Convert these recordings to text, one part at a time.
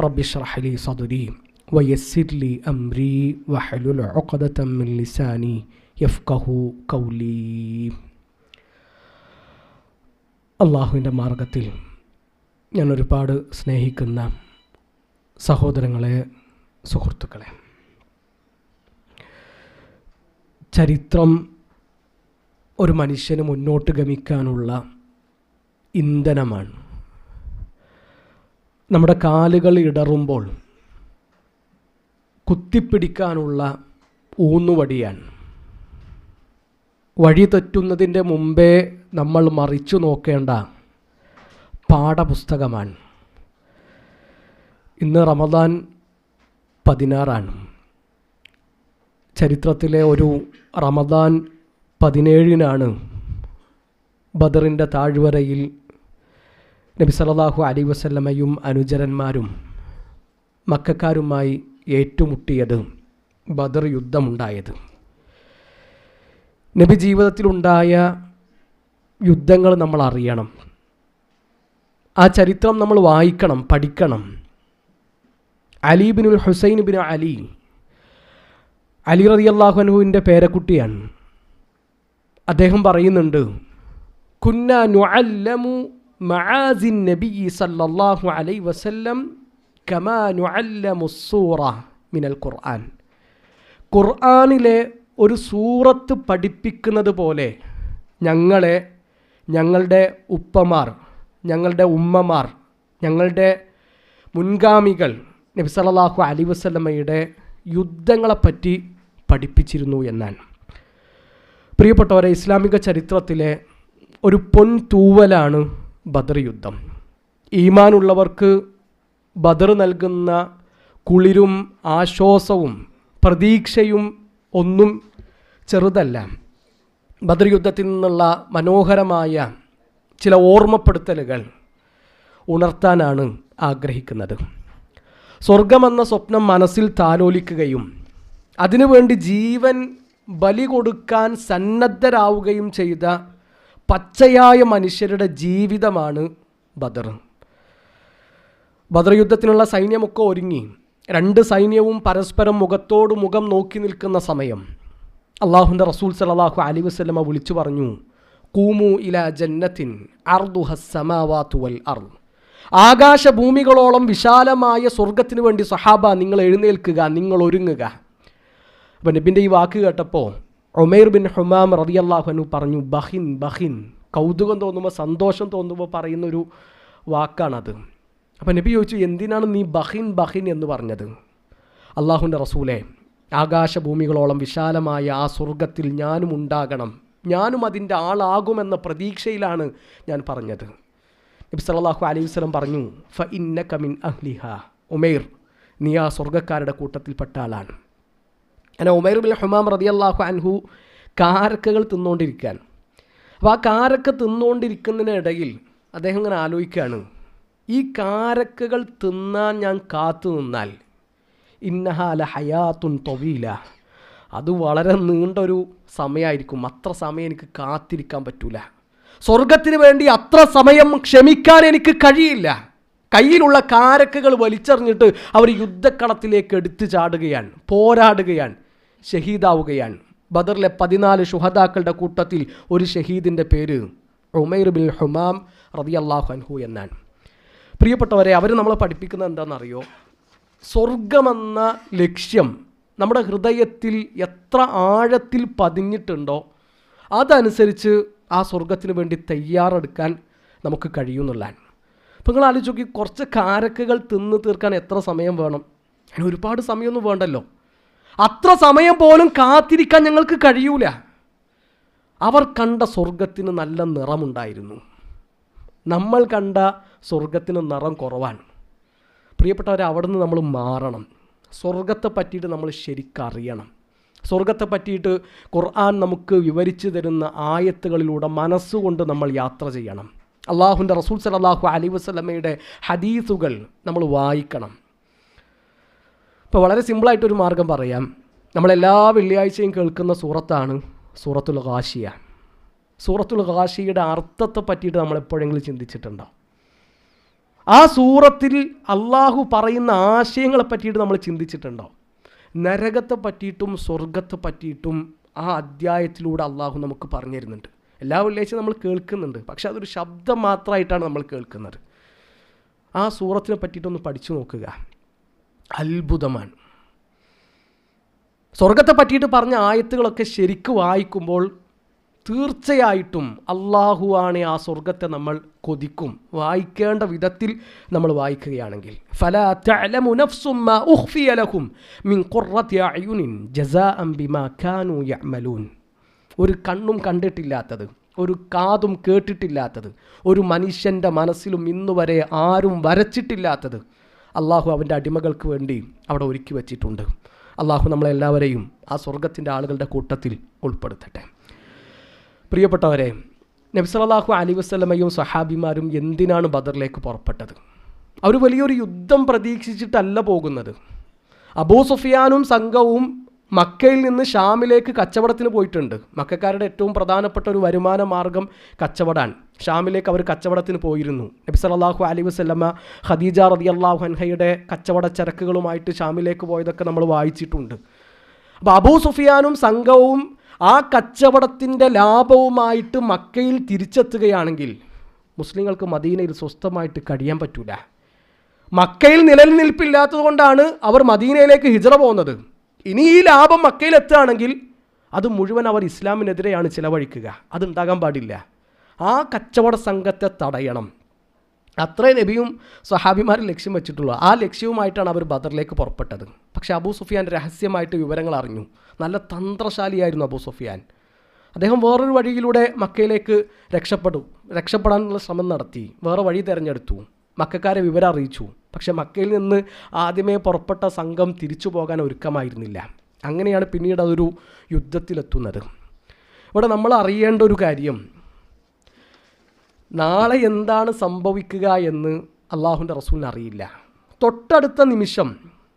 റബ്ബിഷ്റഹലി സദുരി വയസ്സിർലി അംരി വഹലുൽ ലിസാനി യഫ്കഹു കൗലി അള്ളാഹുവിന്റെ മാർഗത്തിൽ ഞാൻ ഒരുപാട് സ്നേഹിക്കുന്ന സഹോദരങ്ങളെ സുഹൃത്തുക്കളെ. ചരിത്രം ഒരു മനുഷ്യന് മുന്നോട്ട് ഗമിക്കാനുള്ള ഇന്ധനമാണ്. നമ്മുടെ കാലുകൾ ഇടറുമ്പോൾ കുത്തിപ്പിടിക്കാനുള്ള ഊന്നുവടിയാണ്. വഴി തെറ്റുന്നതിന്റെ മുമ്പേ നമ്മൾ മറിച്ചു നോക്കേണ്ട പാഠപുസ്തകമാണ്. ഇന്ന് റമദാൻ പതിനാറാണ്. ചരിത്രത്തിലെ ഒരു റമദാൻ പതിനേഴിനാണ് ബദറിന്റെ താഴ്വരയിൽ നബി സല്ലല്ലാഹു അലി വസല്ലമയും അനുചരന്മാരും മക്കാരുമായി ഏറ്റുമുട്ടിയത് ബദർ യുദ്ധമുണ്ടായത്. നബി ജീവിതത്തിലുണ്ടായ യുദ്ധങ്ങൾ നമ്മൾ അറിയണം. ആ ചരിത്രം നമ്മൾ വായിക്കണം പഠിക്കണം. അലി ബിനുൽ ഹുസൈൻ ബിൻ അലി അലി റതി അള്ളാഹുനുവിന്റെ പേരക്കുട്ടിയാണ്. അദ്ദേഹം പറയുന്നുണ്ട് കുന്ന നുഅല്ലമു മആസിൻ നബി സല്ലല്ലാഹു അലൈഹി വസല്ലം കമാ നുഅല്ലമു സൂറ മിനൽ ഖുർആൻ. ഖുർആനിലെ ഒരു സൂറത്ത് പഠിപ്പിക്കുന്നത് പോലെ ഞങ്ങളെ ഞങ്ങളുടെ ഉപ്പമാർ ഞങ്ങളുടെ ഉമ്മമാർ ഞങ്ങളുടെ മുൻഗാമികൾ നബി സല്ലല്ലാഹു അലൈഹി വസല്ലമയുടെ യുദ്ധങ്ങളെപ്പറ്റി പഠിപ്പിച്ചിരുന്നു എന്നാണ്. പ്രിയപ്പെട്ടവരെ ഇസ്ലാമിക ചരിത്രത്തിലെ ഒരു പൊൻ തൂവലാണ് ബദർ യുദ്ധം. ഈമാനുള്ളവർക്ക് ബദർ നൽകുന്ന കുളിരും ആശ്വാസവും പ്രതീക്ഷയും ഒന്നും ചെറുതല്ല. ബദർ യുദ്ധത്തിൽ നിന്നുള്ള മനോഹരമായ ചില ഓർമ്മപ്പെടുത്തലുകൾ ഉണർത്താനാണ് ആഗ്രഹിക്കുന്നത്. സ്വർഗമെന്ന സ്വപ്നം മനസ്സിൽ താലോലിക്കുകയും അതിനുവേണ്ടി ജീവൻ ബലി കൊടുക്കാൻ സന്നദ്ധരാവുകയും ചെയ്ത പച്ചയായ മനുഷ്യരുടെ ജീവിതമാണ് ബദർ. ബദർ യുദ്ധത്തിനുള്ള സൈന്യമൊക്കെ ഒരുങ്ങി. രണ്ട് സൈന്യവും പരസ്പരം മുഖത്തോട് മുഖം നോക്കി നിൽക്കുന്ന സമയം. അള്ളാഹുന്റെ റസൂൽ സലാഹു അലി വസ്ലമ വിളിച്ചു പറഞ്ഞു കൂമു ഇല ജന്നത്തിൻ അർദു ഹസ്സമാവാത്തു വൽ അർ ആകാശഭൂമികളോളം വിശാലമായ സ്വർഗത്തിന് വേണ്ടി സഹാബ നിങ്ങൾ എഴുന്നേൽക്കുക നിങ്ങൾ ഒരുങ്ങുക. അപ്പം നബിന്റെ ഈ വാക്ക് കേട്ടപ്പോൾ ഒമേർ ബിൻ ഹുമാം റതിയല്ലാഹുനു പറഞ്ഞു ബഹിൻ ബഹിൻ. കൗതുകം തോന്നുമ്പോൾ സന്തോഷം തോന്നുമ്പോൾ പറയുന്നൊരു വാക്കാണത്. അപ്പം നബി ചോദിച്ചു എന്തിനാണ് നീ ബഹിൻ ബഹിൻ എന്ന് പറഞ്ഞത്? അള്ളാഹുന്റെ റസൂലെ ആകാശഭൂമികളോളം വിശാലമായ ആ സ്വർഗത്തിൽ ഞാനും ഉണ്ടാകണം. ഞാനും അതിന്റെ ആളാകുമെന്ന പ്രതീക്ഷയിലാണ് ഞാൻ പറഞ്ഞത്. നബി സല്ലല്ലാഹു അലൈഹി വസ്ലം പറഞ്ഞു ഫ ഇന്ന കമിൻ അഹ്ലിഹ. ഉമേർ നീ ആ സ്വർഗക്കാരുടെ കൂട്ടത്തിൽപ്പെട്ട ആളാണ്. അങ്ങനെ ഉമേർ ബിൻ ഹുമാം റതിയല്ലാഹു അൻഹു കാരക്കകൾ തിന്നുകൊണ്ടിരിക്കാൻ അപ്പോൾ ആ കാരക്ക തിന്നുകൊണ്ടിരിക്കുന്നതിനിടയിൽ അദ്ദേഹം ഇങ്ങനെ ആലോചിക്കുകയാണ്. ഈ കാരക്കകൾ തിന്നാൻ ഞാൻ കാത്തു നിന്നാൽ ഇന്നഹാല ഹയാത്തുൻ തൊവീല. അത് വളരെ നീണ്ടൊരു സമയമായിരിക്കും. അത്ര സമയം എനിക്ക് കാത്തിരിക്കാൻ പറ്റൂല. സ്വർഗത്തിന് വേണ്ടി അത്ര സമയം ക്ഷമിക്കാൻ എനിക്ക് കഴിയില്ല. കയ്യിലുള്ള കാരക്കകൾ വലിച്ചെറിഞ്ഞിട്ട് അവർ യുദ്ധക്കളത്തിലേക്ക് എടുത്തു ചാടുകയാണ് പോരാടുകയാണ്. ഷഹീദാവുകയാണ്. ബദറിലെ പതിനാല് ഷുഹദാക്കളുടെ കൂട്ടത്തിൽ ഒരു ഷഹീദിന്റെ പേര് ഉമൈർ ബിൻ ഹുമാം റതി അള്ളാഹു അൻഹു എന്നാണ്. പ്രിയപ്പെട്ടവരെ അവർ നമ്മളെ പഠിപ്പിക്കുന്നത് എന്താണെന്നറിയോ? സ്വർഗമെന്ന ലക്ഷ്യം നമ്മുടെ ഹൃദയത്തിൽ എത്ര ആഴത്തിൽ പതിഞ്ഞിട്ടുണ്ടോ അതനുസരിച്ച് ആ സ്വർഗത്തിന് വേണ്ടി തയ്യാറെടുക്കാൻ നമുക്ക് കഴിയുമെന്നുള്ളതാണ്. അപ്പോൾ നിങ്ങൾ ആലോചിച്ച് നോക്കി കുറച്ച് കാരക്കുകൾ തിന്ന് തീർക്കാൻ എത്ര സമയം വേണം? അതിന് ഒരുപാട് സമയമൊന്നും വേണ്ടല്ലോ. അത്ര സമയം പോലും കാത്തിരിക്കാൻ ഞങ്ങൾക്ക് കഴിയൂല. അവർ കണ്ട സ്വർഗത്തിന് നല്ല നിറമുണ്ടായിരുന്നു. നമ്മൾ കണ്ട സ്വർഗത്തിന് നിറം കുറവാണ്. പ്രിയപ്പെട്ടവരെ അവിടെ നിന്ന് നമ്മൾ മാറണം. സ്വർഗത്തെ പറ്റിയിട്ട് നമ്മൾ ശരിക്കറിയണം സ്വർഗത്തെ പറ്റിയിട്ട് ഖുർആൻ നമുക്ക് വിവരിച്ചു തരുന്ന ആയത്തുകളിലൂടെ മനസ്സുകൊണ്ട് നമ്മൾ യാത്ര ചെയ്യണം. അള്ളാഹുന്റെ റസൂൽ സലാഹു അലി വസ്ലമയുടെ ഹദീസുകൾ നമ്മൾ വായിക്കണം. ഇപ്പോൾ വളരെ സിമ്പിളായിട്ടൊരു മാർഗം പറയാം. നമ്മളെല്ലാ വെള്ളിയാഴ്ചയും കേൾക്കുന്ന സൂറത്താണ് സൂറത്തുൽ ഖാഷിയ സൂറത്തുൽ ഖാഷിയുടെ അർത്ഥത്തെ പറ്റിയിട്ട് നമ്മൾ എപ്പോഴെങ്കിലും ചിന്തിച്ചിട്ടുണ്ടോ? ആ സൂറത്തിൽ അള്ളാഹു പറയുന്ന ആശയങ്ങളെ പറ്റിയിട്ട് നമ്മൾ ചിന്തിച്ചിട്ടുണ്ടോ? നരകത്തെ പറ്റിയിട്ടും സ്വർഗത്തെ പറ്റിയിട്ടും ആ അധ്യായത്തിലൂടെ അള്ളാഹു നമുക്ക് പറഞ്ഞു തരുന്നുണ്ട്. എല്ലാ വെള്ളിയാഴ്ചയും നമ്മൾ കേൾക്കുന്നുണ്ട്. പക്ഷെ അതൊരു ശബ്ദം മാത്രമായിട്ടാണ് നമ്മൾ കേൾക്കുന്നത്. ആ സൂറത്തിനെ പറ്റിയിട്ടൊന്ന് പഠിച്ചു നോക്കുക. അത്ഭുതമാണ് സ്വർഗത്തെ പറ്റിയിട്ട് പറഞ്ഞ ആയത്തുകളൊക്കെ ശരിക്ക് വായിക്കുമ്പോൾ തീർച്ചയായിട്ടും അള്ളാഹുവാണ് ആ സ്വർഗത്തെ നമ്മൾ കൊതിക്കും. വായിക്കേണ്ട വിധത്തിൽ നമ്മൾ വായിക്കുകയാണെങ്കിൽ ഒരു കണ്ണും കണ്ടിട്ടില്ലാത്തത് ഒരു കാതും കേട്ടിട്ടില്ലാത്തത് ഒരു മനുഷ്യന്റെ മനസ്സിലും ഇന്നുവരെ ആരും വരച്ചിട്ടില്ലാത്തത് അള്ളാഹു അവന്റെ അടിമകൾക്ക് വേണ്ടി അവിടെ ഒരുക്കി വച്ചിട്ടുണ്ട്. അള്ളാഹു നമ്മളെല്ലാവരെയും ആ സ്വർഗത്തിന്റെ ആളുകളുടെ കൂട്ടത്തിൽ ഉൾപ്പെടുത്തട്ടെ. പ്രിയപ്പെട്ടവരെ നബ്സലാഹു അലി വസ്ലമയും സഹാബിമാരും എന്തിനാണ് ബദറിലേക്ക് പുറപ്പെട്ടത്? അവർ വലിയൊരു യുദ്ധം പ്രതീക്ഷിച്ചിട്ടല്ല പോകുന്നത്. അബൂ സുഫിയാനും സംഘവും മക്കയിൽ നിന്ന് ഷാമിലേക്ക് കച്ചവടത്തിന് പോയിട്ടുണ്ട്. മക്കാരുടെ ഏറ്റവും പ്രധാനപ്പെട്ട ഒരു വരുമാന മാർഗം കച്ചവടമാണ് ഷാമിലേക്ക് അവർ കച്ചവടത്തിന് പോയിരുന്നു. നബി സല്ലല്ലാഹു അലൈഹി വസല്ലമ ഖദീജ അള്ളാഹു ഹൻഹയുടെ കച്ചവട ചരക്കുകളുമായിട്ട് ഷാമിലേക്ക് പോയതൊക്കെ നമ്മൾ വായിച്ചിട്ടുണ്ട്. അപ്പോൾ അബൂ സുഫിയാനും സംഘവും ആ കച്ചവടത്തിന്റെ ലാഭവുമായിട്ട് മക്കയിൽ തിരിച്ചെത്തുകയാണെങ്കിൽ മുസ്ലിങ്ങൾക്ക് മദീനയിൽ സ്വസ്ഥമായിട്ട് കഴിയാൻ പറ്റൂല. മക്കയിൽ നിലനിൽപ്പില്ലാത്തത് കൊണ്ടാണ് അവർ മദീനയിലേക്ക് ഹിജറ പോകുന്നത്. ഇനി ഈ ലാഭം മക്കയിലെത്തുകയാണെങ്കിൽ അത് മുഴുവൻ അവർ ഇസ്ലാമിനെതിരെയാണ് ചിലവഴിക്കുക. അതുണ്ടാകാൻ പാടില്ല. ആ കച്ചവട സംഘത്തെ തടയണം. അത്രേ നബിയും സ്വഹാബിമാരും ലക്ഷ്യം വെച്ചിട്ടുള്ളൂ. ആ ലക്ഷ്യവുമായിട്ടാണ് അവർ ബദറിലേക്ക് പുറപ്പെട്ടത്. പക്ഷേ അബൂ സുഫിയാൻ രഹസ്യമായിട്ട് വിവരങ്ങൾ അറിഞ്ഞു. നല്ല തന്ത്രശാലിയായിരുന്നു അബൂ സുഫിയാൻ. അദ്ദേഹം വേറൊരു വഴിയിലൂടെ മക്കയിലേക്ക് രക്ഷപ്പെടും രക്ഷപ്പെടാനുള്ള ശ്രമം നടത്തി. വേറെ വഴി തിരഞ്ഞെടുത്തു. മക്കാരെ വിവരം അറിയിച്ചു. പക്ഷേ മക്കയിൽ നിന്ന് ആദ്യമേ പുറപ്പെട്ട സംഘം തിരിച്ചു പോകാൻ ഒരുക്കമായിരുന്നില്ല. അങ്ങനെയാണ് പിന്നീട് അതൊരു യുദ്ധത്തിലെത്തുന്നത്. ഇവിടെ നമ്മൾ അറിയേണ്ട ഒരു കാര്യം. നാളെ എന്താണ് സംഭവിക്കുക എന്ന് അള്ളാഹുന്റെ റസൂലിന് അറിയില്ല. തൊട്ടടുത്ത നിമിഷം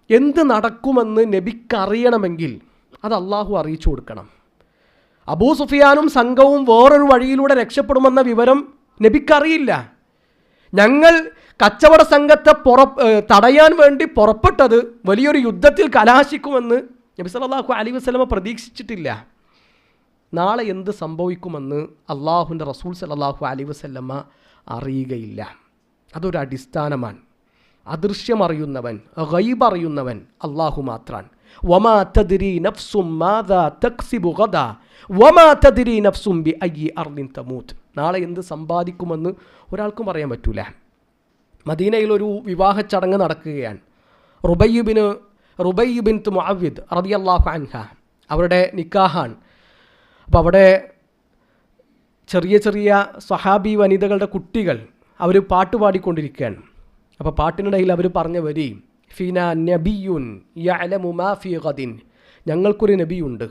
എന്ത് നടക്കുമെന്ന് നബിക്കറിയണമെങ്കിൽ അത് അള്ളാഹു അറിയിച്ചു കൊടുക്കണം. അബൂ സുഫിയാനും സംഘവും വേറൊരു വഴിയിലൂടെ രക്ഷപ്പെടുമെന്ന വിവരം നബിക്കറിയില്ല ഞങ്ങൾ കച്ചവട സംഘത്തെ പുറ തടയാൻ വേണ്ടി പുറപ്പെട്ടത് വലിയൊരു യുദ്ധത്തിൽ കലാശിക്കുമെന്ന് നബി സല്ലല്ലാഹു അലി വസ്ലമ പ്രതീക്ഷിച്ചിട്ടില്ല. നാളെ എന്ത് സംഭവിക്കുമെന്ന് അള്ളാഹുന്റെ റസൂൽ സല്ലല്ലാഹു അലി വസല്ലമ അറിയുകയില്ല. അതൊരു അടിസ്ഥാനമാണ്. അദൃശ്യം അറിയുന്നവൻ ഗൈബ് അറിയുന്നവൻ അള്ളാഹു മാത്രാണ് വമാ തക്സിബു ഗദ വമാ നാളെ എന്ത് സമ്പാദിക്കുമെന്ന് ഒരാൾക്കും പറയാൻ പറ്റൂല. മദീനയിൽ ഒരു വിവാഹ ചടങ്ങ് നടക്കുകയാണ്. റുബയ്യുബിന് റുബയ്യുബിൻ മുഅവിദ് റളിയല്ലാഹു അൻഹ. അവരുടെ നിക്കാഹാണ്. അപ്പോൾ അവിടെ ചെറിയ ചെറിയ സഹാബി വനിതകളുടെ കുട്ടികൾ അവർ പാട്ട് പാടിക്കൊണ്ടിരിക്കുകയാണ്. അപ്പോൾ പാട്ടിനിടയിൽ അവർ പറഞ്ഞ വരി ഫീന നബിയുൻ ഗദിൻ. ഞങ്ങൾക്കൊരു നബിയുണ്ട്.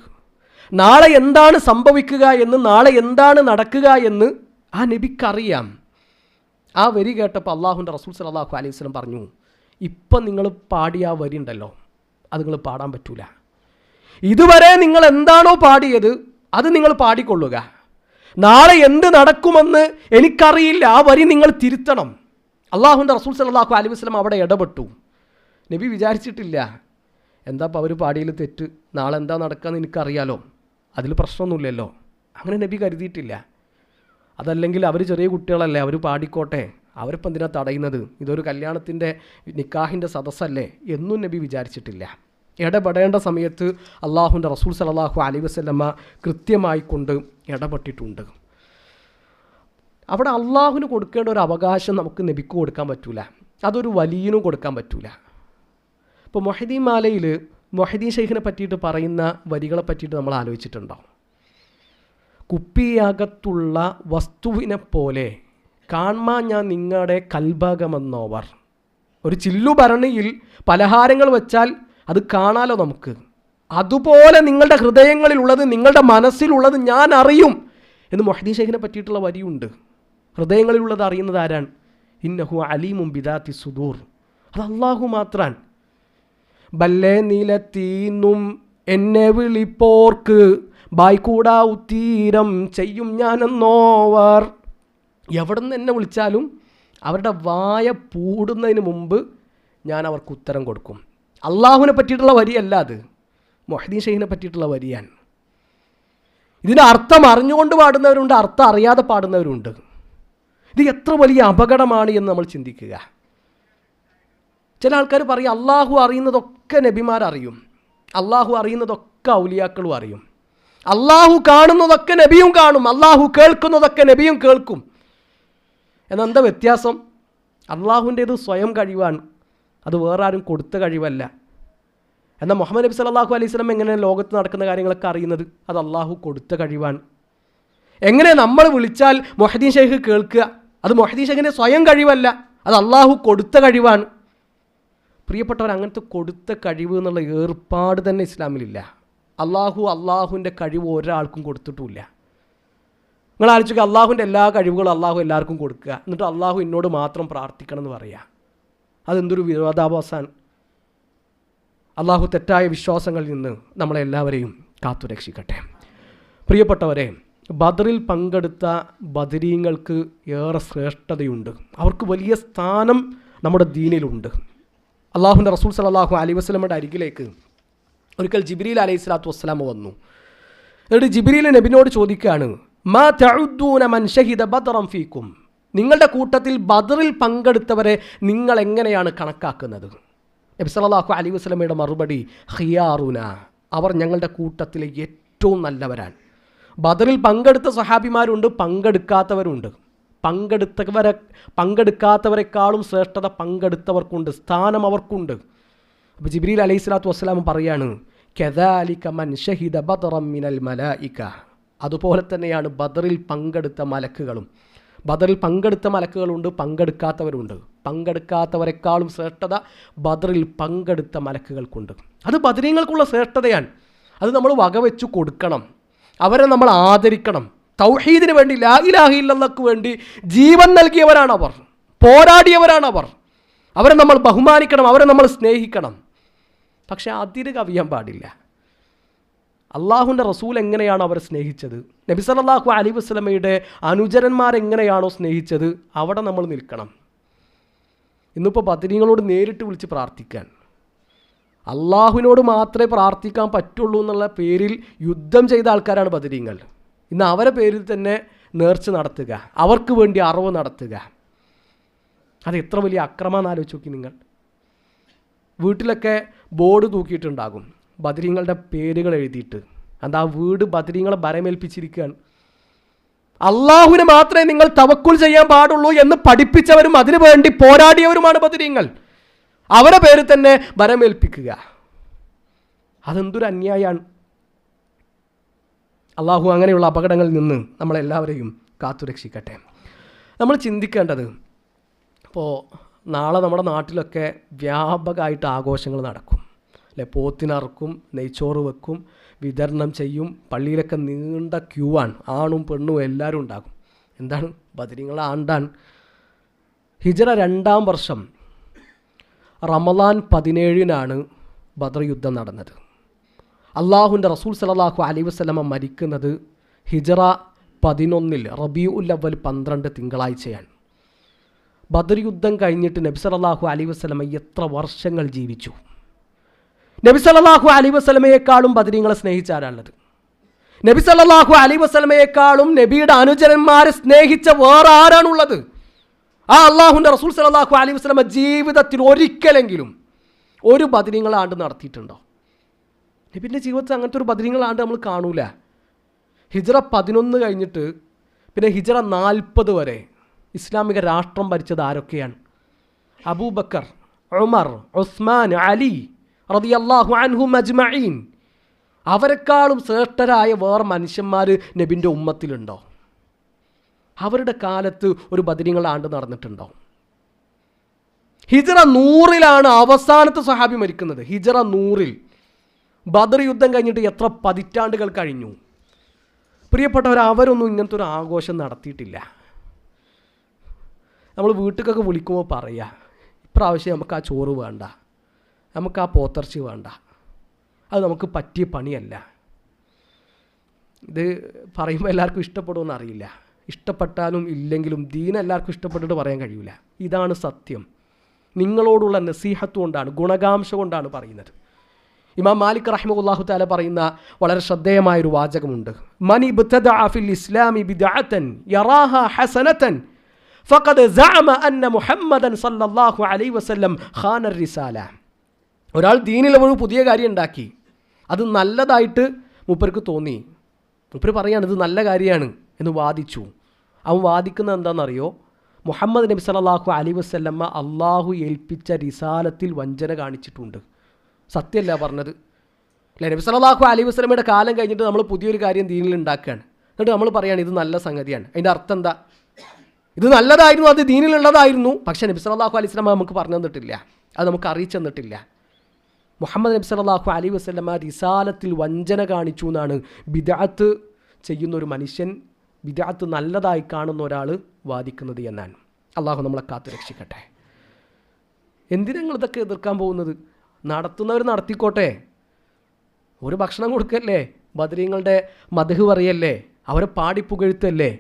നാളെ എന്താണ് സംഭവിക്കുക എന്ന് നാളെ എന്താണ് നടക്കുക എന്ന് ആ നബിക്കറിയാം. ആ വരി കേട്ടപ്പോൾ അള്ളാഹുന്റെ റസൂൽ സലാഹു അലൈഹി വസല്ലം പറഞ്ഞു ഇപ്പം നിങ്ങൾ പാടിയ ആ വരി ഉണ്ടല്ലോ അത് നിങ്ങൾ പാടാൻ പറ്റൂല. ഇതുവരെ നിങ്ങൾ എന്താണോ പാടിയത് അത് നിങ്ങൾ പാടിക്കൊള്ളുക. നാളെ എന്ത് നടക്കുമെന്ന് എനിക്കറിയില്ല ആ വരി നിങ്ങൾ തിരുത്തണം. അള്ളാഹുന്റെ റസൂൽ സലാഹു അലൈഹി വസ്ലം അവിടെ ഇടപെട്ടു. നബി വിചാരിച്ചിട്ടില്ല എന്താ അവർ പാടിയിൽ തെറ്റ്? നാളെ എന്താ നടക്കുക എന്ന് എനിക്കറിയാലോ അതിൽ പ്രശ്നമൊന്നുമില്ലല്ലോ. അങ്ങനെ നബി കരുതിയിട്ടില്ല. അതല്ലെങ്കിൽ അവർ ചെറിയ കുട്ടികളല്ലേ അവർ പാടിക്കോട്ടെ. അവരിപ്പം എന്തിനാ തടയുന്നത്? ഇതൊരു കല്യാണത്തിന്റെ നിക്കാഹിന്റെ സദസ്സല്ലേ എന്നും നബി വിചാരിച്ചിട്ടില്ല. ഇടപെടേണ്ട സമയത്ത് അള്ളാഹുന്റെ റസൂൽ സലാഹു അലി വസ്ലമ്മ കൃത്യമായി കൊണ്ട് ഇടപെട്ടിട്ടുണ്ട്. അവിടെ അള്ളാഹുവിന് കൊടുക്കേണ്ട ഒരു അവകാശം നമുക്ക് നബിക്ക് കൊടുക്കാൻ പറ്റൂല. അതൊരു വലിയനും കൊടുക്കാൻ പറ്റൂല. ഇപ്പോൾ മൊഹദീൻ മാലയിൽ മൊഹദീൻ ഷെയ്ഖിനെ പറ്റിയിട്ട് പറയുന്ന വരികളെ പറ്റിയിട്ട് നമ്മൾ ആലോചിച്ചിട്ടുണ്ടോ? കുപ്പിയകത്തുള്ള വസ്തുവിനെ പോലെ കാൺമാ ഞാൻ നിങ്ങളുടെ കൽഭാഗമെന്നോവർ. ഒരു ചില്ലു ഭരണിയിൽ പലഹാരങ്ങൾ വെച്ചാൽ അത് കാണാലോ നമുക്ക്? അതുപോലെ നിങ്ങളുടെ ഹൃദയങ്ങളിലുള്ളത് നിങ്ങളുടെ മനസ്സിലുള്ളത് ഞാൻ അറിയും എന്ന് മൊഹദീൻ ഷെയ്ഖിനെ പറ്റിയിട്ടുള്ള വരിയുണ്ട്. ഹൃദയങ്ങളിലുള്ളത് അറിയുന്നത് ആരാണ്? ഇന്നഹു അലീമും ബിദാത്തി സുദൂർ. അത് അള്ളാഹു മാത്രാൻ ബല്ലേ നിലത്തീന്നും എന്നെ വിളിപ്പോർക്ക് ബായ്ക്കൂടാ ഉത്തീരം ചെയ്യും ഞാനെന്നോവർ. നിന്ന് എന്നെ വിളിച്ചാലും അവരുടെ വായ പൂടുന്നതിന് മുമ്പ് ഞാൻ അവർക്ക് ഉത്തരം കൊടുക്കും. അള്ളാഹുവിനെ പറ്റിയിട്ടുള്ള വരിയല്ല അത്. മൊഹദീൻ ഷെയ്ഖിനെ പറ്റിയിട്ടുള്ള വരിയാണ്. ഇതിന്റെ അർത്ഥം അറിഞ്ഞുകൊണ്ട് പാടുന്നവരുണ്ട് അർത്ഥം അറിയാതെ പാടുന്നവരുണ്ട്. ഇത് എത്ര വലിയ അപകടമാണ് എന്ന് നമ്മൾ ചിന്തിക്കുക. ചില ആൾക്കാർ പറയും അള്ളാഹു അറിയുന്നതൊക്കെ നബിമാരറിയും അള്ളാഹു അറിയുന്നതൊക്കെ ഔലിയാക്കളും അറിയും. അള്ളാഹു കാണുന്നതൊക്കെ നബിയും കാണും. അള്ളാഹു കേൾക്കുന്നതൊക്കെ നബിയും കേൾക്കും. എന്നെന്താ വ്യത്യാസം? അള്ളാഹുവിന്റേത് സ്വയം കഴിവാണ്. അത് വേറെ ആരും കൊടുത്ത കഴിവല്ല. എന്നാൽ മുഹമ്മദ് നബി സല്ലാഹു അലൈഹി സ്വലം എങ്ങനെ ലോകത്ത് നടക്കുന്ന കാര്യങ്ങളൊക്കെ അറിയുന്നത്? അത് അള്ളാഹു കൊടുത്ത കഴിവാണ്. എങ്ങനെ നമ്മൾ വിളിച്ചാൽ മൊഹദീൻ ഷെയ്ഖ് കേൾക്കുക? അത് മൊഹദീൻ ഷെയ്ഖിന്റെ സ്വയം കഴിവല്ല. അത് അള്ളാഹു കൊടുത്ത കഴിവാണ്. പ്രിയപ്പെട്ടവർ അങ്ങനത്തെ കൊടുത്ത കഴിവ് എന്നുള്ള ഏർപ്പാട് തന്നെ ഇസ്ലാമിലില്ല. അള്ളാഹു അള്ളാഹുവിന്റെ കഴിവ് ഒരാൾക്കും കൊടുത്തിട്ടില്ല നിങ്ങൾ ആലോചിക്കുക അള്ളാഹുവിന്റെ എല്ലാ കഴിവുകളും അള്ളാഹു എല്ലാവർക്കും കൊടുക്കുക. എന്നിട്ട് അള്ളാഹു എന്നോട് മാത്രം പ്രാർത്ഥിക്കണം എന്ന് പറയുക. അതെന്തൊരു വിരോധാഭാസാണ് അള്ളാഹു തെറ്റായ വിശ്വാസങ്ങളിൽ നിന്ന് നമ്മളെല്ലാവരെയും കാത്തു രക്ഷിക്കട്ടെ. പ്രിയപ്പെട്ടവരെ ബദറിൽ പങ്കെടുത്ത ബദരീങ്ങൾക്ക് ഏറെ ശ്രേഷ്ഠതയുണ്ട്. അവർക്ക് വലിയ സ്ഥാനം നമ്മുടെ ദീനിലുണ്ട്. അള്ളാഹുന്റെ റസൂൽ സലാഹു അലി വസ്ലമയുടെ അരികിലേക്ക് ഒരിക്കൽ ജിബ്രീൽ അലൈഹി സ്വലാത്തു വസ്സലാമ വന്നു. എന്നിട്ട് ജിബ്രീൽ നബിനോട് ചോദിക്കുകയാണ് മാ തഴുദ്ദൂന മൻ ഷഹിദ ബദറം ഫീക്കും നിങ്ങളുടെ കൂട്ടത്തിൽ ബദറിൽ പങ്കെടുത്തവരെ നിങ്ങൾ എങ്ങനെയാണ് കണക്കാക്കുന്നത്? നബി സല്ലല്ലാഹു അലൈഹി വസല്ലമയുടെ മറുപടി ഹിയാറുന. അവർ ഞങ്ങളുടെ കൂട്ടത്തിലെ ഏറ്റവും നല്ലവരാണ്. ബദറിൽ പങ്കെടുത്ത സഹാബിമാരുണ്ട് പങ്കെടുക്കാത്തവരുണ്ട്. പങ്കെടുത്തവരെ പങ്കെടുക്കാത്തവരെക്കാളും ശ്രേഷ്ഠത പങ്കെടുത്തവർക്കുണ്ട് സ്ഥാനം അവർക്കുണ്ട്. അപ്പോൾ ജിബ്രീൽ അലൈഹി സ്വലാത്തു വസ്സലാം പറയാണ് കെദാലിക മൻ ഷഹിദ ബദറം മിനൽ മലായിക. അതുപോലെ തന്നെയാണ് ബദറിൽ പങ്കെടുത്ത മലക്കുകളും. ബദറിൽ പങ്കെടുത്ത മലക്കുകളുണ്ട് പങ്കെടുക്കാത്തവരുണ്ട്. പങ്കെടുക്കാത്തവരെക്കാളും ശ്രേഷ്ഠത ബദറിൽ പങ്കെടുത്ത മലക്കുകൾക്കുണ്ട്. അത് ബദരീങ്ങൾക്കുള്ള ശ്രേഷ്ഠതയാണ്. അത് നമ്മൾ വകവെച്ചു കൊടുക്കണം. അവരെ നമ്മൾ ആദരിക്കണം. തൗഹീദിന് വേണ്ടി ലാ വേണ്ടി ജീവൻ നൽകിയവരാണവർ. പോരാടിയവരാണവർ. അവരെ നമ്മൾ ബഹുമാനിക്കണം അവരെ നമ്മൾ സ്നേഹിക്കണം. പക്ഷേ അതിര് കവിയാൻ പാടില്ല. അള്ളാഹുവിന്റെ റസൂൽ എങ്ങനെയാണ് അവരെ സ്നേഹിച്ചത്? നബി സല്ലല്ലാഹു അലി വസ്ലമയുടെ അനുചരന്മാരെങ്ങനെയാണോ സ്നേഹിച്ചത്? അവിടെ നമ്മൾ നിൽക്കണം. ഇന്നിപ്പോൾ ബദരീങ്ങളോട് നേരിട്ട് വിളിച്ച് പ്രാർത്ഥിക്കാൻ. അള്ളാഹുവിനോട് മാത്രമേ പ്രാർത്ഥിക്കാൻ പറ്റുള്ളൂ എന്നുള്ള പേരിൽ യുദ്ധം ചെയ്ത ആൾക്കാരാണ് ബദരീങ്ങൾ ഇന്ന് അവരെ പേരിൽ തന്നെ നേർച്ച നടത്തുക. അവർക്ക് വേണ്ടി അറിവ് നടത്തുക. അത് എത്ര വലിയ അക്രമം ആലോചിച്ച് നോക്കി നിങ്ങൾ. വീട്ടിലൊക്കെ ബോർഡ് തൂക്കിയിട്ടുണ്ടാകും. ബദരീങ്ങളുടെ പേരുകൾ എഴുതിയിട്ട്. എന്താ വീട് ബദരീങ്ങളെ ഭരമേൽപ്പിച്ചിരിക്കുകയാണ്. അള്ളാഹുവിന് മാത്രമേ നിങ്ങൾ തവക്കുൽ ചെയ്യാൻ പാടുള്ളൂ എന്ന് പഠിപ്പിച്ചവരും അതിനു വേണ്ടി പോരാടിയവരുമാണ് ബദരീങ്ങൾ അവരെ പേര് തന്നെ ഭരമേൽപ്പിക്കുക. അതെന്തൊരു അന്യായമാണ് അള്ളാഹു അങ്ങനെയുള്ള അപകടങ്ങളിൽ നിന്ന് നമ്മളെല്ലാവരെയും കാത്തുരക്ഷിക്കട്ടെ. നമ്മൾ ചിന്തിക്കേണ്ടത് ഇപ്പോൾ നാളെ നമ്മുടെ നാട്ടിലൊക്കെ വ്യാപകമായിട്ട് ആഘോഷങ്ങൾ നടക്കും. അല്ലെ പോത്തിനറക്കും നെയ്ച്ചോറ് വെക്കും വിതരണം ചെയ്യും പള്ളിയിലൊക്കെ നീണ്ട ക്യൂ ആണ് ആണും പെണ്ണും എല്ലാവരും ഉണ്ടാകും. എന്താണ്? ബദരിങ്ങളെ ആണ്ടാണ്. ഹിജറ രണ്ടാം വർഷം റമദാൻ പതിനേഴിനാണ് ബദർ യുദ്ധം നടന്നത്. അള്ളാഹുന്റെ റസൂൽ സലാഹു അലൈ വസ്ലമ മരിക്കുന്നത് ഹിജറ പതിനൊന്നിൽ റബിയുല്ലവൽ അവൽ പന്ത്രണ്ട് തിങ്കളാഴ്ചയാണ്. ബദർ യുദ്ധം കഴിഞ്ഞിട്ട് നബി സലാഹു അലൈ വസ്ലമ എത്ര വർഷങ്ങൾ ജീവിച്ചു? നബി സല്ലാഹു അലൈ വസ്ലമയെക്കാളും ബദരീങ്ങളെ സ്നേഹിച്ചാരാണുള്ളത്. നബി സല്ലാഹു അലൈ വസ്ലമയെക്കാളും നബിയുടെ അനുചരന്മാരെ സ്നേഹിച്ച വേറെ ആരാണുള്ളത് ആ അള്ളാഹുന്റെ റസൂൽ സലാഹു അലൈഹി വസ്ലമ ജീവിതത്തിൽ ഒരിക്കലെങ്കിലും ഒരു ബദരീങ്ങളാണ്ട് നടത്തിയിട്ടുണ്ടോ? നബിന്റെ ജീവിതത്തിൽ അങ്ങനത്തെ ഒരു ബദരീങ്ങളാണ്ട് നമ്മൾ കാണൂല. ഹിജറ പതിനൊന്ന് കഴിഞ്ഞിട്ട് പിന്നെ ഹിജറ നാൽപ്പത് വരെ ഇസ്ലാമിക രാഷ്ട്രം ഭരിച്ചത് ആരൊക്കെയാണ്? അബൂബക്കർ ഉമർ ഉസ്മാൻ അലി റതിയല്ലാഹു അൻഹു മജ്മഈൻ അവരെക്കാളും ശ്രേഷ്ഠരായ വേറെ മനുഷ്യന്മാർ നബിന്റെ ഉമ്മത്തിലുണ്ടോ? അവരുടെ കാലത്ത് ഒരു ബദരിങ്ങൾ ആണ്ട് നടന്നിട്ടുണ്ടോ? ഹിജറ നൂറിലാണ് അവസാനത്തെ സഹാബി മരിക്കുന്നത്. ഹിജറ നൂറിൽ ബദർ യുദ്ധം കഴിഞ്ഞിട്ട് എത്ര പതിറ്റാണ്ടുകൾ കഴിഞ്ഞു? പ്രിയപ്പെട്ടവർ അവരൊന്നും ഇങ്ങനത്തെ ഒരു ആഘോഷം നടത്തിയിട്ടില്ല. നമ്മൾ വീട്ടിലൊക്കെ വിളിക്കുമ്പോൾ പറയുക ഇപ്രാവശ്യം നമുക്ക് ആ ചോറ് വേണ്ട നമുക്ക് ആ പോത്തിറച്ചി വേണ്ട അത് നമുക്ക് പറ്റിയ പണിയല്ല. ഇത് പറയുമ്പോൾ എല്ലാവർക്കും ഇഷ്ടപ്പെടുമെന്ന് അറിയില്ല. ഇഷ്ടപ്പെട്ടാലും ഇല്ലെങ്കിലും ദീന എല്ലാവർക്കും ഇഷ്ടപ്പെട്ടിട്ട് പറയാൻ കഴിയില്ല ഇതാണ് സത്യം. നിങ്ങളോടുള്ള നസീഹത്ത് കൊണ്ടാണ് ഗുണകാംക്ഷ കൊണ്ടാണ് പറയുന്നത്. ഇമാം മാലിക് റഹ്മുല്ലാഹു താല പറയുന്ന വളരെ ശ്രദ്ധേയമായൊരു വാചകമുണ്ട്. മനി ബിദഅതൻ യറാഹ ഹസനതൻ ഫഖദ് സഅമ അന്ന മുഹമ്മദൻ സല്ലല്ലാഹു അലൈഹി വസല്ലം ഖാന റിസാല. ഒരാൾ ദീനിൽ ഒരു പുതിയ കാര്യം ഉണ്ടാക്കി. അത് നല്ലതായിട്ട് മൂപ്പർക്ക് തോന്നി. മുപ്പർ പറയാണ് ഇത് നല്ല കാര്യമാണ് എന്ന് വാദിച്ചു. അവൻ വാദിക്കുന്നത് എന്താണെന്നറിയോ? മുഹമ്മദ് നബി സല്ലല്ലാഹു അലൈഹി വസ്ല്ലമ്മ അള്ളാഹു ഏൽപ്പിച്ച റിസാലത്തിൽ വഞ്ചന കാണിച്ചിട്ടുണ്ട്. സത്യമല്ല പറഞ്ഞത്. അല്ലെ? നബി സല്ലല്ലാഹു അലൈഹി വസല്ലമയുടെ കാലം കഴിഞ്ഞിട്ട് നമ്മൾ പുതിയൊരു കാര്യം ദീനിൽ ഉണ്ടാക്കുകയാണ്. എന്നിട്ട് നമ്മൾ പറയുകയാണ് ഇത് നല്ല സംഗതിയാണ്. അതിന്റെ അർത്ഥം എന്താ? ഇത് നല്ലതായിരുന്നു അത് ദീനിലുള്ളതായിരുന്നു. പക്ഷേ നബി സല്ലാഹു അലൈഹി വസല്ലമ നമുക്ക് പറഞ്ഞു തന്നിട്ടില്ല. അത് നമുക്ക് അറിയിച്ചു തന്നിട്ടില്ല. മുഹമ്മദ് നബി സല്ലാഹു അലൈഹി വസ്ലമ റിസാലത്തിൽ വഞ്ചന കാണിച്ചു എന്നാണ് ബിദാത്ത് ചെയ്യുന്ന ഒരു മനുഷ്യൻ ബിദാത്ത് നല്ലതായി കാണുന്ന ഒരാൾ വാദിക്കുന്നത് എന്നാണ്. അള്ളാഹു നമ്മളെ കാത്തു രക്ഷിക്കട്ടെ. എന്തിനങ്ങൾ നിങ്ങൾ ഇതൊക്കെ എതിർക്കാൻ പോകുന്നത്? നടത്തുന്നവർ നടത്തിക്കോട്ടെ. ഒരു ഭക്ഷണം കൊടുക്കല്ലേ? ബദരീങ്ങളുടെ മധു പറയല്ലേ? അവരെ പാടി പുകഴ്ത്തല്ലേ?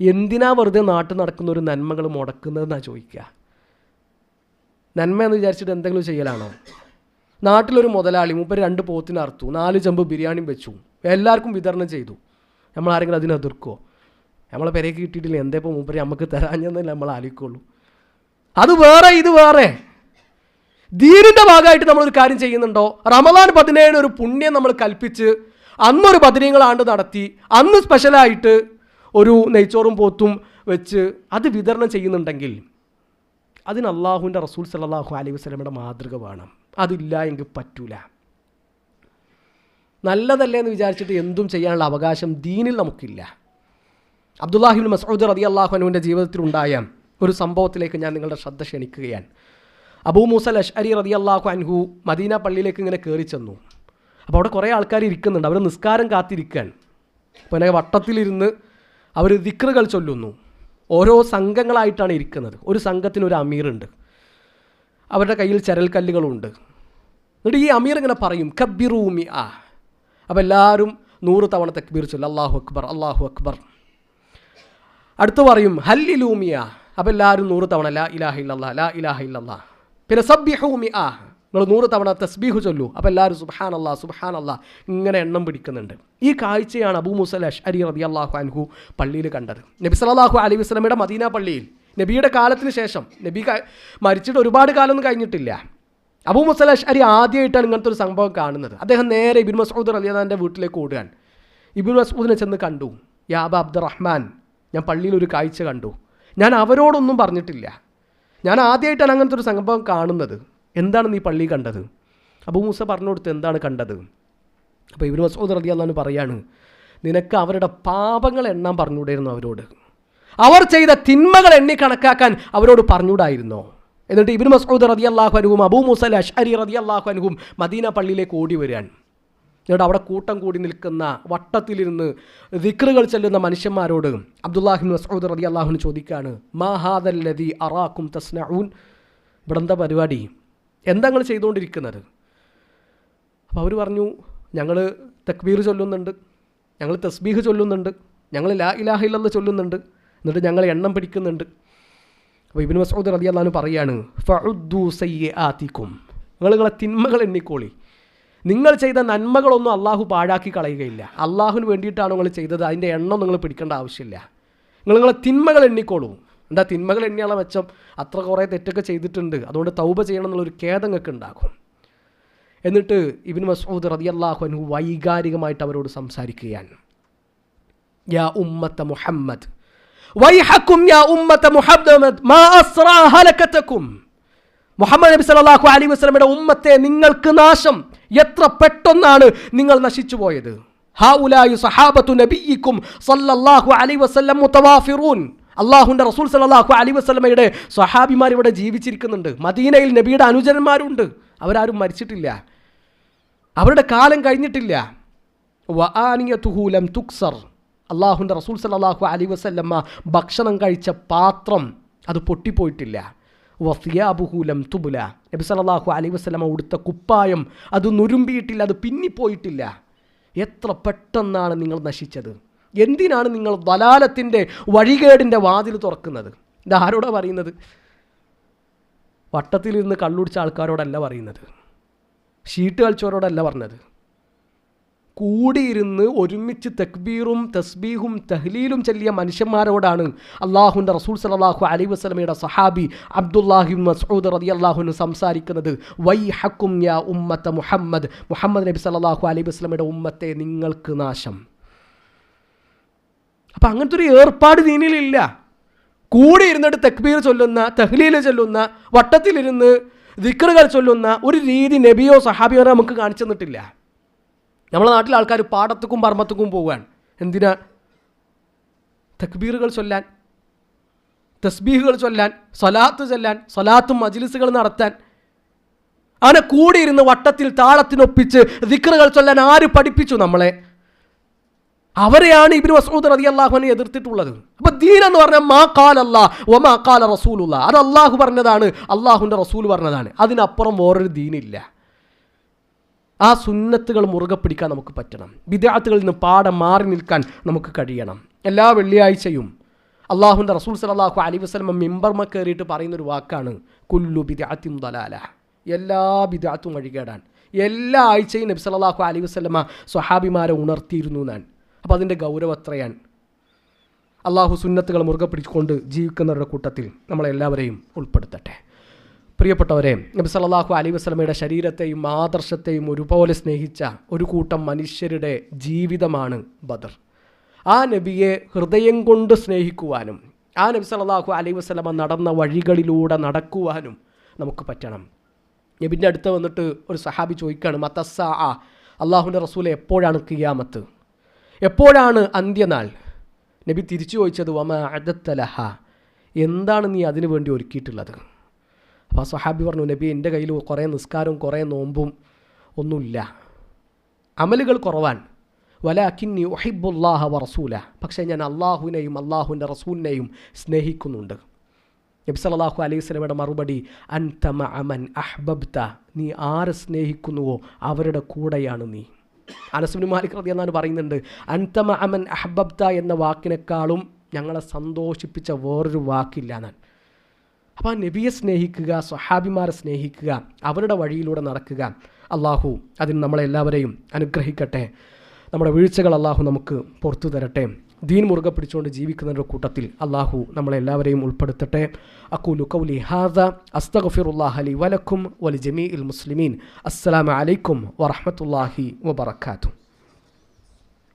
എന്തിനാ വെറുതെ നാട്ടിൽ നടക്കുന്ന ഒരു നന്മകൾ മുടക്കുന്നതെന്നാണ് ചോദിക്കുക? നന്മ എന്ന് വിചാരിച്ചിട്ട് എന്തെങ്കിലും ചെയ്യലാണോ? നാട്ടിലൊരു മുതലാളി മൂപ്പർ രണ്ട് പോത്തിന് അറുത്തു നാല് ചെമ്പ് ബിരിയാണിയും വെച്ചു എല്ലാവർക്കും വിതരണം ചെയ്തു. നമ്മൾ ആരെങ്കിലും അതിനെ എതിർക്കുമോ നമ്മളെ പെരയ്ക്ക് കിട്ടിയിട്ടില്ല? എന്തേ ഇപ്പോൾ മൂപ്പര് നമുക്ക് തരാഞ്ഞെന്നല്ല നമ്മൾ ആലോചിക്കുള്ളൂ. അത് വേറെ ഇത് വേറെ. ദീനിന്റെ ഭാഗമായിട്ട് നമ്മളൊരു കാര്യം ചെയ്യുന്നുണ്ടോ? റമദാൻ പതിനേഴിന് ഒരു പുണ്യം നമ്മൾ കൽപ്പിച്ച് അന്നൊരു പതിനീങ്ങളാണ്ട് നടത്തി അന്ന് സ്പെഷ്യലായിട്ട് ഒരു നെയ്ച്ചോറും പോത്തും വെച്ച് അത് വിതരണം ചെയ്യുന്നുണ്ടെങ്കിൽ അതിന് അള്ളാഹുവിന്റെ റസൂൽ സല്ലാഹു അലൈഹി വസ്ലമയുടെ മാതൃക വേണം. അതില്ല എങ്കിൽ പറ്റൂല. നല്ലതല്ലേ എന്ന് വിചാരിച്ചിട്ട് എന്തും ചെയ്യാനുള്ള അവകാശം ദീനിൽ നമുക്കില്ല. അബ്ദുല്ലാഹിബിൻ മസൂദ് റതി അള്ളാഹുനുവിന്റെ ജീവിതത്തിലുണ്ടായ ഒരു സംഭവത്തിലേക്ക് ഞാൻ നിങ്ങളുടെ ശ്രദ്ധ ക്ഷണിക്കുകയാണ്. അബൂ മൂസൽ അഷ്അരി റതി അള്ളാഹു അൻഹു മദീന പള്ളിയിലേക്ക് ഇങ്ങനെ കയറി ചെന്നു. അപ്പോൾ അവിടെ കുറേ ആൾക്കാർ ഇരിക്കുന്നുണ്ട്. അവർ നിസ്കാരം കാത്തിരിക്കുകയാണ്. അപ്പോൾ എന്നെ വട്ടത്തിലിരുന്ന് അവർ ദിക്റുകൾ ചൊല്ലുന്നു. ഓരോ സംഘങ്ങളായിട്ടാണ് ഇരിക്കുന്നത്. ഒരു സംഘത്തിന് ഒരു അമീറുണ്ട് അവരുടെ കയ്യിൽ ചരൽക്കല്ലുകളുണ്ട്. എന്നിട്ട് ഈ അമീർ ഇങ്ങനെ പറയും കബിറൂമി ആ അപ്പോൾ എല്ലാവരും നൂറ് തവണ തക്ബീർ ചൊല്ലും. അള്ളാഹു അക്ബർ അള്ളാഹു അക്ബർ. അടുത്ത് പറയും ഹല്ലിലൂമിയ അപ്പോൾ എല്ലാവരും നൂറ് തവണ ലാ ഇലാഹ ഇല്ലല്ലാ ലാ ഇലാഹ ഇല്ലല്ലാ. പിന്നെ സബ്യഹൂമി ആ നിങ്ങൾ നൂറ് തവണ തസ്ബീഹു ചൊല്ലു. അപ്പോൾ എല്ലാവരും സുബാൻ അല്ലാ സുബാൻ അല്ലാ ഇങ്ങനെ എണ്ണം പിടിക്കുന്നുണ്ട്. ഈ കാഴ്ചയാണ് അബൂ മുസൽ അഷ്അരി റബി അള്ളാഹു അൻഹു പള്ളിയിൽ കണ്ടത്. നബി സലാഹു അലൈഹി വസ്ലമയുടെ മദീന പള്ളിയിൽ നബിയുടെ കാലത്തിന് ശേഷം നബി മരിച്ചിട്ട് ഒരുപാട് കാലമൊന്നും കഴിഞ്ഞിട്ടില്ല. അബൂ മുസൽ അഷ്അരി ആദ്യമായിട്ടാണ് ഇങ്ങനത്തെ ഒരു സംഭവം കാണുന്നത്. അദ്ദേഹം നേരെ ഇബിൻ മസൂദ് റലിയാദാന്റെ വീട്ടിലേക്ക് ഓടുകയാണ്. ഇബിൻ മസൂദിനെ ചെന്ന് കണ്ടു. യാബ അബ്ദുറഹ്മാൻ ഞാൻ പള്ളിയിൽ ഒരു കാഴ്ച കണ്ടു. ഞാൻ അവരോടൊന്നും പറഞ്ഞിട്ടില്ല. ഞാൻ ആദ്യമായിട്ടാണ് അങ്ങനത്തെ ഒരു സംഭവം കാണുന്നത്. എന്താണ് നീ പള്ളി കണ്ടത്? അബൂ മൂസ പറഞ്ഞു കൊടുത്ത് എന്താണ് കണ്ടത്? അപ്പോൾ ഇവർ മസൂദ് റതി അള്ളഹാന് പറയാണ് നിനക്ക് അവരുടെ പാപങ്ങൾ എണ്ണാൻ പറഞ്ഞുകൂടായിരുന്നു അവരോട്. അവർ ചെയ്ത തിന്മകൾ എണ്ണി കണക്കാക്കാൻ അവരോട് പറഞ്ഞുകൂടായിരുന്നോ? എന്നിട്ട് ഇബിൻ മസൂദ് റതി അള്ളാഹു അനുവും അബൂ മുസൽ അഷ്അരി റതി അള്ളാഹു അനുവും മദീന പള്ളിയിലേക്ക് ഓടി വരികയാണ്. എന്നിട്ട് അവിടെ കൂട്ടം കൂടി നിൽക്കുന്ന വട്ടത്തിലിരുന്ന് ദിക്റുകൾ ചെല്ലുന്ന മനുഷ്യന്മാരോട് അബ്ദുല്ലാഹിൻ മസൂദ് റതി അള്ളാഹുവിന് ചോദിക്കുകയാണ് മാഹാദല്ലതി അറാഖും തസ്നഊൻ? ഇവിടെ പരിപാടി? എന്താ നിങ്ങൾ ചെയ്തുകൊണ്ടിരിക്കുന്നത്? അപ്പോൾ അവർ പറഞ്ഞു ഞങ്ങൾ തക്ബീർ ചൊല്ലുന്നുണ്ട് ഞങ്ങൾ തസ്ബീഹ് ചൊല്ലുന്നുണ്ട് ഞങ്ങൾ ലാ ഇലാഹില്ലെന്ന് ചൊല്ലുന്നുണ്ട് എന്നിട്ട് ഞങ്ങൾ എണ്ണം പിടിക്കുന്നുണ്ട്. അപ്പോൾ ഇബിൻ മസൂദ് റതി അള്ളഹാന് പറയാണ് ഫഉദ്ദു സയ്യെ ആത്തിക്കും നിങ്ങൾ തിന്മകൾ എണ്ണിക്കോളി. നിങ്ങൾ ചെയ്ത നന്മകളൊന്നും അള്ളാഹു പാഴാക്കി കളയുകയില്ല. അള്ളാഹുവിന് വേണ്ടിയിട്ടാണ് നിങ്ങൾ ചെയ്തത്? അതിന്റെ എണ്ണം നിങ്ങൾ പിടിക്കേണ്ട ആവശ്യമില്ല. നിങ്ങൾ നിങ്ങളെ തിന്മകൾ എണ്ണിക്കോളൂ. എന്താ തിന്മകൾ എണ്ണിയാളെ മെച്ചം? അത്ര കുറേ തെറ്റൊക്കെ ചെയ്തിട്ടുണ്ട്. അതുകൊണ്ട് തൗബ ചെയ്യണം എന്നുള്ളൊരു ഖേദങ്ങൾക്ക് ഉണ്ടാകും. എന്നിട്ട് ഇബിൻ മസൂദ് റതി അള്ളാഹു അനു വൈകാരികമായിട്ട് അവരോട് സംസാരിക്കുകയാണ്. യാ ഉമ്മത്ത മുഹമ്മദ് വൈഹക്കും യാ ഉമ്മത്ത മുഹമ്മദ് മാ അസ്റാ ഹലക്കത്തക്കും. മുഹമ്മദ് നബി സല്ലല്ലാഹു അലൈഹി വസല്ലമയുടെ ഉമ്മത്തെ നിങ്ങൾക്ക് നാശം എത്ര പെട്ടെന്നാണ് നിങ്ങൾ നശിച്ചു പോയത്? ഹാഉലായു സഹാബത്തു നബിയിക്കും സല്ലല്ലാഹു അലൈഹി വസല്ലം മുതവാഫിറൂൻ. അള്ളാഹുന്റെ റസൂൽ സലാഹു അലി വസ്ലമയുടെ സ്വഹാബിമാർ ഇവിടെ ജീവിച്ചിരിക്കുന്നുണ്ട്. മദീനയിൽ നബിയുടെ അനുചരന്മാരുണ്ട്. അവരാരും മരിച്ചിട്ടില്ല. അവരുടെ കാലം കഴിഞ്ഞിട്ടില്ല. വആനിയതുഹൂലം തുക്സർ. അള്ളാഹുന്റെ റസൂൽ സലാഹു അലി വസ്ല്ലമ്മ ഭക്ഷണം കഴിച്ച പാത്രം അത് പൊട്ടിപ്പോയിട്ടില്ല. വഫിയാബുഹൂലം തുബുല. നബി സലാഹു അലി വസ്ലമ ഉടുത്ത കുപ്പായം അത് നുരുമ്പിയിട്ടില്ല അത് പിന്നിപ്പോയിട്ടില്ല. എത്ര പെട്ടെന്നാണ് നിങ്ങൾ നശിച്ചത്? എന്തിനാണ് നിങ്ങൾ വലാലത്തിന്റെ വഴികേടിന്റെ വാതിൽ തുറക്കുന്നത്? ഇതാരോടാണ് പറയുന്നത്? വട്ടത്തിലിരുന്ന് കള്ളുടിച്ച ആൾക്കാരോടല്ല പറയുന്നത്. ഷീട്ട് കളിച്ചവരോടല്ല പറഞ്ഞത്. കൂടിയിരുന്ന് ഒരുമിച്ച് തക്ബീറും തസ്ബീഹും തഹ്ലീലും ചെല്ലിയ മനുഷ്യന്മാരോടാണ് അള്ളാഹുന്റെ റസൂൽ സലാഹു അലൈ വസ്ലമയുടെ സഹാബി അബ്ദുല്ലാഹി മസൂദ് റതി അള്ളാഹുന് സംസാരിക്കുന്നത് വൈ ഹക്കും യാ ഉമ്മത്ത മുഹമ്മദ്. മുഹമ്മദ് നബി സലാഹു അലൈ വസ്ലമയുടെ ഉമ്മത്തെ നിങ്ങൾക്ക് നാശം. അപ്പം അങ്ങനത്തെ ഒരു ഏർപ്പാട് ദീനിലില്ല. കൂടി ഇരുന്നിട്ട് തക്ബീർ ചൊല്ലുന്ന തഹ്ലീൽ ചൊല്ലുന്ന വട്ടത്തിലിരുന്ന് ദിക്കറുകൾ ചൊല്ലുന്ന ഒരു രീതി നബിയോ സഹാബിയോ നമുക്ക് കാണിച്ചു തന്നിട്ടില്ല. നമ്മളെ നാട്ടിലെ ആൾക്കാർ പാടത്തുക്കും പറമ്പത്തുക്കും പോവുകയാണ്. എന്തിനാ? തക്ബീറുകൾ ചൊല്ലാൻ തസ്ബീഹുകൾ ചൊല്ലാൻ സ്വലാത്ത് ചൊല്ലാൻ സ്വലാത്തും മജിലിസുകൾ നടത്താൻ. അങ്ങനെ കൂടിയിരുന്ന് വട്ടത്തിൽ താളത്തിനൊപ്പിച്ച് ദിക്റുകൾ ചൊല്ലാൻ ആര് പഠിപ്പിച്ചു നമ്മളെ? അവരെയാണ് ഇബിൻ മസൂദ് റതി അള്ളാഹുവിനെ എതിർത്തിട്ടുള്ളത്. അപ്പൊ ദീൻ എന്ന് പറഞ്ഞാൽ മാ കാൽ അല്ലാ ഒ മാ കാല റസൂലുള്ള അത് അള്ളാഹു പറഞ്ഞതാണ് അള്ളാഹുവിന്റെ റസൂൽ പറഞ്ഞതാണ്. അതിനപ്പുറം വേറൊരു ദീനില്ല. ആ സുന്നത്തുകൾ മുറുകെ പിടിക്കാൻ നമുക്ക് പറ്റണം. വിദ്യാർത്ഥികളിൽ നിന്ന് പാടം മാറി നിൽക്കാൻ നമുക്ക് കഴിയണം. എല്ലാ വെള്ളിയാഴ്ചയും അള്ളാഹുന്റെ റസൂൽ സലാഹു അലി വസ്ലമ മിമ്പർമ കയറിയിട്ട് പറയുന്നൊരു വാക്കാണ് കുല്ലു ബിദാത്തും ദലാല. എല്ലാ ബിദ്യാത്തും വഴികേടാൻ എല്ലാ ആഴ്ചയും നബി സലാഹു അലി വസ്ലമ സ്വഹാബിമാരെ ഉണർത്തിയിരുന്നു ഞാൻ അപ്പോൾ അതിന്റെ ഗൗരവം ഗൗരവത്രയാണ് അള്ളാഹു സുന്നത്തുകൾ മുറുകെ പിടിച്ചുകൊണ്ട് ജീവിക്കുന്നവരുടെ കൂട്ടത്തിൽ നമ്മളെല്ലാവരെയും ഉൾപ്പെടുത്തട്ടെ. പ്രിയപ്പെട്ടവരെ നബി സല്ലല്ലാഹു അലൈഹി വസ്ലമയുടെ ശരീരത്തെയും ആദർശത്തെയും ഒരുപോലെ സ്നേഹിച്ച ഒരു കൂട്ടം മനുഷ്യരുടെ ജീവിതമാണ് ബദർ. ആ നബിയെ ഹൃദയം കൊണ്ട് സ്നേഹിക്കുവാനും ആ നബി സല്ലല്ലാഹു അലൈഹി വസ്ലമ നടന്ന വഴികളിലൂടെ നടക്കുവാനും നമുക്ക് പറ്റണം. നബിന്റെ അടുത്ത് വന്നിട്ട് ഒരു സഹാബി ചോദിക്കുകയാണ് മത്തസ്സ ആ അള്ളാഹുന്റെ റസൂലെ എപ്പോഴാണ് കിയാമത്ത് എപ്പോഴാണ് അന്ത്യനാൾ? നബി തിരിച്ചു ചോദിച്ചത് വമ അദത്തലഹ എന്താണ് നീ അതിനു വേണ്ടി ഒരുക്കിയിട്ടുള്ളത്? അപ്പോൾ സഹാബി പറഞ്ഞു നബി എന്റെ കയ്യിൽ കുറേ നിസ്കാരവും കുറേ നോമ്പും ഒന്നുമില്ല. അമലുകൾ കുറവാൻ വലാക്കിന്നി ഒഹിബുല്ലാഹ വറസൂല റസൂല. പക്ഷേ ഞാൻ അള്ളാഹുവിനെയും അള്ളാഹുവിന്റെ റസൂലിനെയും സ്നേഹിക്കുന്നുണ്ട്. നബി സല്ലല്ലാഹു അലൈഹി സ്വലമയുടെ മറുപടി അൻതമ അമൻ അഹ്ബബ്ത. നീ ആരെ സ്നേഹിക്കുന്നുവോ? അവരുടെ കൂടെയാണ് നീ. അനസുബിൻ മാലിക് റതി എന്നാണ് പറയുന്നുണ്ട് അൻതമ അമൻ അഹ്ബബ്ത എന്ന വാക്കിനേക്കാളും ഞങ്ങളെ സന്തോഷിപ്പിച്ച വേറൊരു വാക്കില്ല ഞാൻ അപ്പോൾ ആ നബിയെ സ്നേഹിക്കുക സ്വഹാബിമാരെ സ്നേഹിക്കുക അവരുടെ വഴിയിലൂടെ നടക്കുക അള്ളാഹു അതിന് നമ്മളെല്ലാവരെയും അനുഗ്രഹിക്കട്ടെ. നമ്മുടെ വീഴ്ചകൾ അള്ളാഹു നമുക്ക് പുറത്തു തരട്ടെ. ദീൻ മുറുകെ പിടിച്ചുകൊണ്ട് ജീവിക്കുന്നവരുടെ കൂട്ടത്തിൽ അള്ളാഹു നമ്മളെല്ലാവരെയും ഉൾപ്പെടുത്തട്ടെ. അക്കൂലു കൗലി ഹാദ അസ്തഗഫിറുല്ലാഹ് വലക്കും വലി ജമീ മുസ്ലിമീൻ. അസ്സലാമലൈക്കും വറഹമത്തല്ലാഹി വബർക്കാത്തു